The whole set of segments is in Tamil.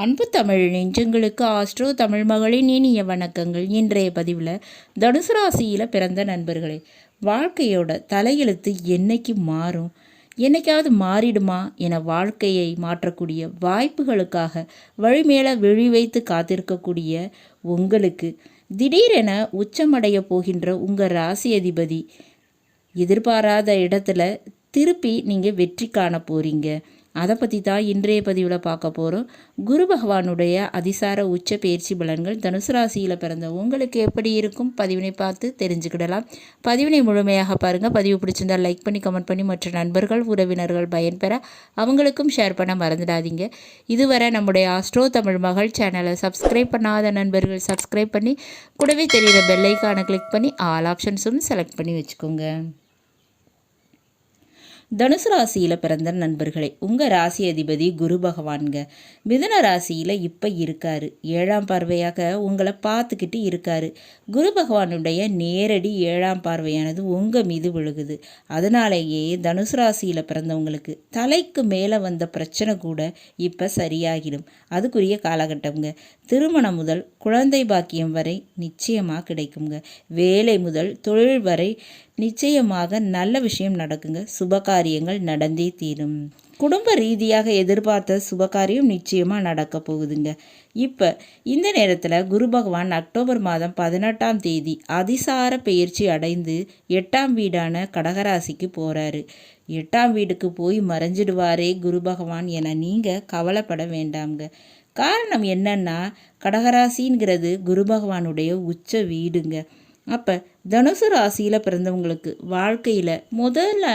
அன்பு தமிழ் நெஞ்சங்களுக்கு ஆஸ்ட்ரோ தமிழ் மகளின் இனிய வணக்கங்கள். இன்றைய பதிவில் தனுசு ராசியில் பிறந்த நண்பர்களே வாழ்க்கையோட தலையெழுத்து என்னைக்கு மாறும்? என்னைக்காவது மாறிடுமா என வாழ்க்கையை மாற்றக்கூடிய வாய்ப்புகளுக்காக வழிமேல விழி வைத்து காத்திருக்கக்கூடிய உங்களுக்கு திடீரென உச்சமடைய போகின்ற உங்கள் ராசி அதிபதி எதிர்பாராத இடத்துல திருப்பி நீங்கள் வெற்றி காண போகிறீங்க அதை பற்றி தான் இன்றைய பதிவில் பார்க்க போகிறோம் குரு பகவானுடைய அதிசார உச்ச பயிற்சி பலன்கள் தனுசு ராசியில் பிறந்த உங்களுக்கு எப்படி இருக்கும்? பதிவினை பார்த்து தெரிஞ்சுக்கிடலாம். பதிவினை முழுமையாக பாருங்கள் பதிவு பிடிச்சிருந்தால் லைக் பண்ணி கமெண்ட் பண்ணி மற்ற நண்பர்கள் உறவினர்கள் பயன்பெற அவங்களுக்கும் ஷேர் பண்ண மறந்துடாதீங்க. இதுவரை நம்முடைய ஆஸ்ட்ரோ தமிழ் மகள் சேனலை சப்ஸ்கிரைப் பண்ணாத நண்பர்கள் சப்ஸ்கிரைப் பண்ணி கூடவே தெரிகிற பெல்லைக்கான கிளிக் பண்ணி ஆல் ஆப்ஷன்ஸும் செலக்ட் பண்ணி வச்சுக்கோங்க. தனுசு ராசியில் பிறந்த நண்பர்களே உங்கள் ராசி அதிபதி குரு பகவான்க மிதுன ராசியில் இப்போ இருக்கார். ஏழாம் பார்வையாக உங்களை பார்த்துக்கிட்டு இருக்கார். குரு பகவானுடைய நேரடி ஏழாம் பார்வையானது உங்கள் மீது விழுகுது. அதனாலேயே தனுசு ராசியில் பிறந்தவங்களுக்கு தலைக்கு மேலே வந்த பிரச்சனை கூட இப்போ சரியாகிடும். அதுக்குரிய காலகட்டம்ங்க. திருமணம் முதல் குழந்தை பாக்கியம் வரை நிச்சயமாக கிடைக்குங்க வேலை முதல் தொழில் வரை நிச்சயமாக நல்ல விஷயம் நடக்குங்க. சுபகாரியங்கள் நடந்தே தீரும். குடும்ப ரீதியாக எதிர்பார்த்த சுபகாரியம் நிச்சயமாக நடக்க போகுதுங்க. இப்போ இந்த நேரத்தில் குரு பகவான் அக்டோபர் மாதம் பதினெட்டாம் தேதி அதிசார பயிற்சி அடைந்து எட்டாம் வீடான கடகராசிக்கு போகிறாரு எட்டாம் வீடுக்கு போய் மறைஞ்சிடுவாரே குரு பகவான் என நீங்கள் கவலைப்பட வேண்டாம்ங்க. காரணம் என்னன்னா கடகராசிங்கிறது குரு பகவானுடைய உச்ச வீடுங்க. அப்போ தனுசு ராசியில் பிறந்தவங்களுக்கு வாழ்க்கையில் முதல்ல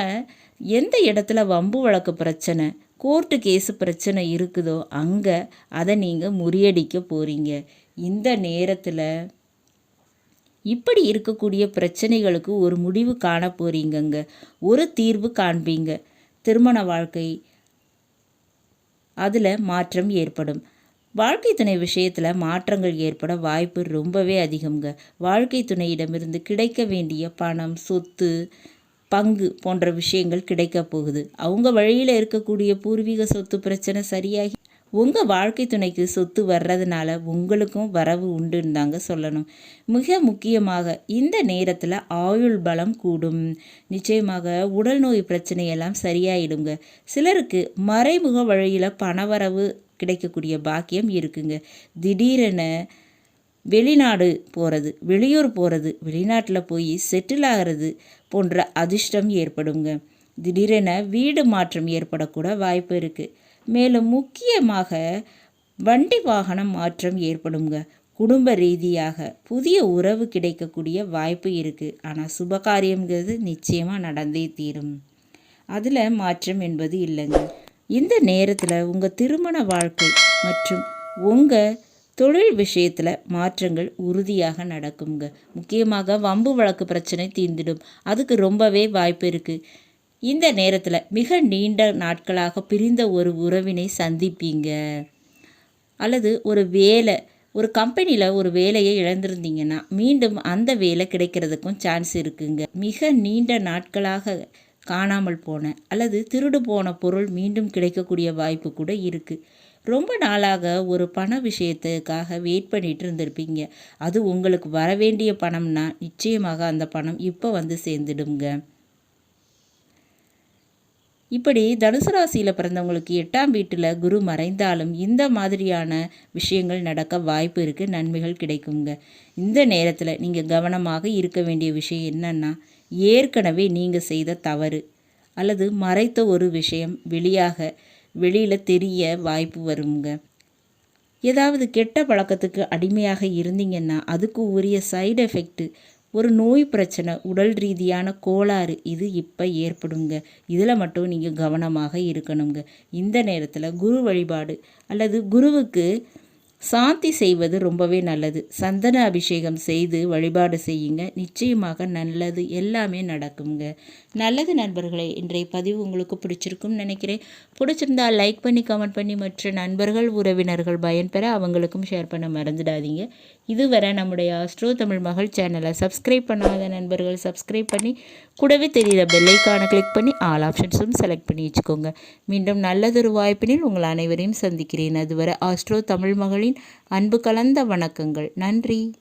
எந்த இடத்துல வம்பு வழக்கு பிரச்சனை கோர்ட்டு கேஸு பிரச்சனை இருக்குதோ அங்கே அதை நீங்கள் முறியடிக்க போகிறீங்க இந்த நேரத்தில் இப்படி இருக்கக்கூடிய பிரச்சனைகளுக்கு ஒரு முடிவு காண போகிறீங்கங்க ஒரு தீர்வு காண்பீங்க. திருமண வாழ்க்கை அதில் மாற்றம் ஏற்படும். வாழ்க்கை துணை விஷயத்தில் மாற்றங்கள் ஏற்பட வாய்ப்பு ரொம்பவே அதிகம்ங்க. வாழ்க்கை துணையிடமிருந்து கிடைக்க வேண்டிய பணம் சொத்து பங்கு போன்ற விஷயங்கள் கிடைக்க போகுது. அவங்க வழியில் இருக்கக்கூடிய பூர்வீக சொத்து பிரச்சனை சரியாகி உங்கள் வாழ்க்கை துணைக்கு சொத்து வர்றதுனால உங்களுக்கும் வரவு உண்டுன்னு தாங்க சொல்லணும். மிக முக்கியமாக இந்த நேரத்தில் ஆயுள் பலம் கூடும். நிச்சயமாக உடல் நோய் பிரச்சனையெல்லாம் சரியாயிடுங்க. சிலருக்கு மறைமுக வழியில் பணவரவு கிடைக்கக்கூடிய பாக்கியம் இருக்குங்க. திடீரென வெளிநாடு போகிறது வெளியூர் போகிறது வெளிநாட்டில் போய் செட்டில் ஆகிறது போன்ற அதிர்ஷ்டம் ஏற்படுங்க. திடீரென வீடு மாற்றம் ஏற்படக்கூட வாய்ப்பு இருக்குது மேலும் முக்கியமாக வண்டி வாகனம் மாற்றம் ஏற்படுங்க. குடும்ப ரீதியாக புதிய உறவு கிடைக்கக்கூடிய வாய்ப்பு இருக்குது ஆனால் சுபகாரியங்கிறது நிச்சயமாக நடந்தே தீரும். அதில் மாற்றம் என்பது இல்லைங்க. இந்த நேரத்தில் உங்கள் திருமண வாழ்க்கை மற்றும் உங்கள் தொழில் விஷயத்தில் மாற்றங்கள் உறுதியாக நடக்குங்க முக்கியமாக வம்பு வழக்கு பிரச்சனை தீர்ந்துடும். அதுக்கு ரொம்பவே வாய்ப்பு இருக்குது இந்த நேரத்தில் மிக நீண்ட நாட்களாக பிரிந்த ஒரு உறவினை சந்திப்பீங்க. அல்லது ஒரு வேலை ஒரு கம்பெனியில் ஒரு வேலையை இழந்திருந்தீங்கன்னா மீண்டும் அந்த வேலை கிடைக்கிறதுக்கும் சான்ஸ் இருக்குங்க. மிக நீண்ட நாட்களாக காணாமல் போன அல்லது திருடு போன பொருள் மீண்டும் கிடைக்கக்கூடிய வாய்ப்பு கூட இருக்குது ரொம்ப நாளாக ஒரு பண விஷயத்துக்காக வெயிட் பண்ணிட்டு இருந்திருப்பீங்க. அது உங்களுக்கு வர வேண்டிய பணம்னா நிச்சயமாக அந்த பணம் இப்போ வந்து சேர்ந்துடுங்க இப்படி தனுசு ராசியில் பிறந்தவங்களுக்கு எட்டாம் வீட்டில் குரு மறைந்தாலும் இந்த மாதிரியான விஷயங்கள் நடக்க வாய்ப்பு இருக்குது நன்மைகள் கிடைக்குங்க. இந்த நேரத்தில் நீங்கள் கவனமாக இருக்க வேண்டிய விஷயம் என்னென்னா ஏற்கனவே நீங்கள் செய்த தவறு அல்லது மறைத்த ஒரு விஷயம் வெளியாக வெளியில் தெரிய வாய்ப்பு வருங்க. ஏதாவது கெட்ட பழக்கத்துக்கு அடிமையாக இருந்தீங்கன்னா அதுக்கு உரிய சைடு எஃபெக்ட்டு ஒரு நோய் பிரச்சனை உடல் ரீதியான கோளாறு இது இப்போ ஏற்படுங்க. இதில் மட்டும் நீங்கள் கவனமாக இருக்கணுங்க. இந்த நேரத்தில் குரு வழிபாடு அல்லது குருவுக்கு சாந்தி செய்வது ரொம்பவே நல்லது. சந்தன அபிஷேகம் செய்து வழிபாடு செய்யுங்க. நிச்சயமாக நல்லது எல்லாமே நடக்குங்க. நல்லது நண்பர்களே இன்றைய பதிவு உங்களுக்கு பிடிச்சிருக்கும்னு நினைக்கிறேன். பிடிச்சிருந்தா லைக் பண்ணி கமெண்ட் பண்ணி மற்ற நண்பர்கள் உறவினர்கள் பயன்பெற அவங்களுக்கும் ஷேர் பண்ண மறந்துடாதீங்க. இதுவரை நம்முடைய ஆஸ்ட்ரோ தமிழ் மகள் சேனலை சப்ஸ்கிரைப் பண்ணாத நண்பர்கள் சப்ஸ்கிரைப் பண்ணி கூடவே தெரிகிற பெல்லைக்கான கிளிக் பண்ணி ஆல் ஆப்ஷன்ஸும் செலக்ட் பண்ணி வச்சுக்கோங்க. மீண்டும் நல்லதொரு வாய்ப்பினில் உங்கள் அனைவரையும் சந்திக்கிறேன். அதுவரை ஆஸ்ட்ரோ தமிழ் மகளின் அன்பு கலந்த வணக்கங்கள். நன்றி.